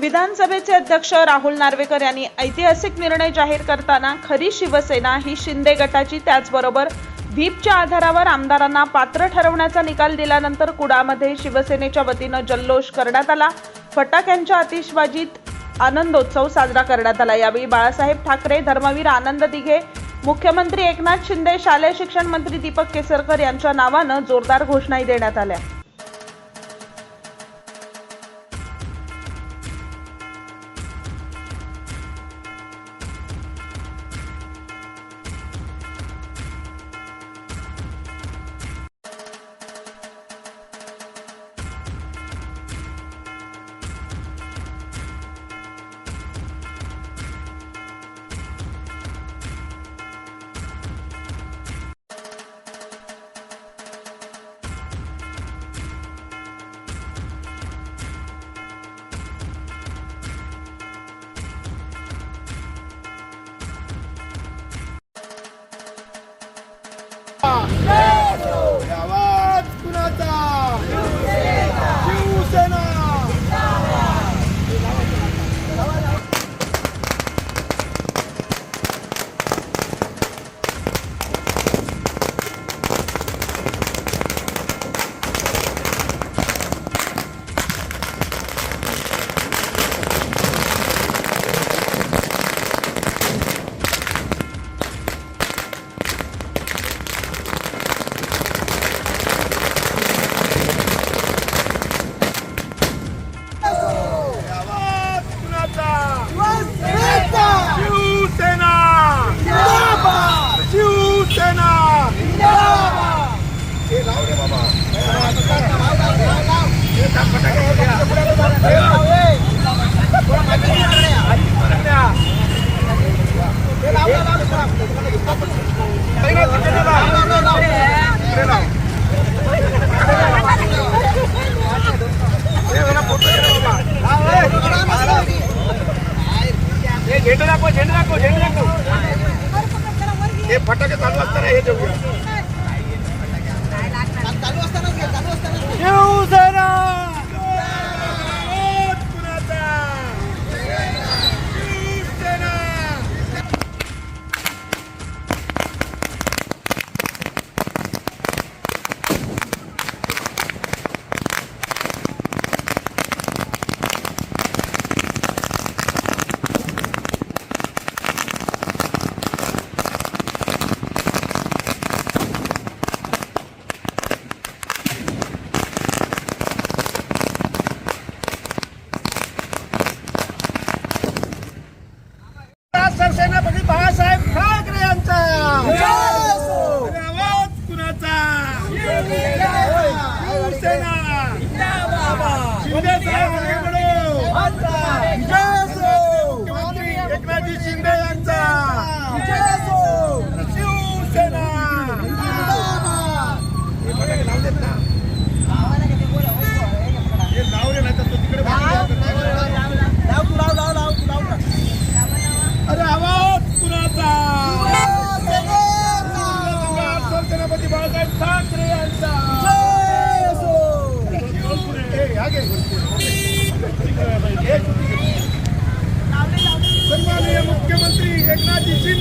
विधानसभेचे अध्यक्ष राहुल नार्वेकर यांनी ऐतिहासिक निर्णय जाहीर करताना खरी शिवसेना ही शिंदे गटाची त्याचबरोबर व्हीपच्या आधारावर आमदारांना पात्र ठरवण्याचा निकाल दिल्यानंतर कुडामध्ये शिवसेनेच्या वतीनं जल्लोष करण्यात आला. फटाक्यांच्या आतिषबाजीत आनंदोत्सव साजरा करण्यात आला. यावेळी बाळासाहेब ठाकरे धर्मवीर आनंद दिघे मुख्यमंत्री एकनाथ शिंदे शालेय शिक्षण मंत्री दीपक केसरकर यांच्या नावानं जोरदार घोषणाही देण्यात आल्या. झेंडू दाखव झेंडू दाखव झेंडू दाखव हे फटाके चालू असताना हे देऊया सरसेनापती बाळासाहेब ठाकरे यांचा. आवाज कुणाचा? शिवसेना. शिंदे साहेब मुख्यमंत्री एकनाथजी शिंदे यांचा शिवसेना हे फटाके लावू देत ना. हे लाव रे, नाहीतर तो तिकडे अरे आवाज कुणाचा सरसेनापती बाळासाहेब ठाकरे यांचा. सन्माननीय मुख्यमंत्री एकनाथजी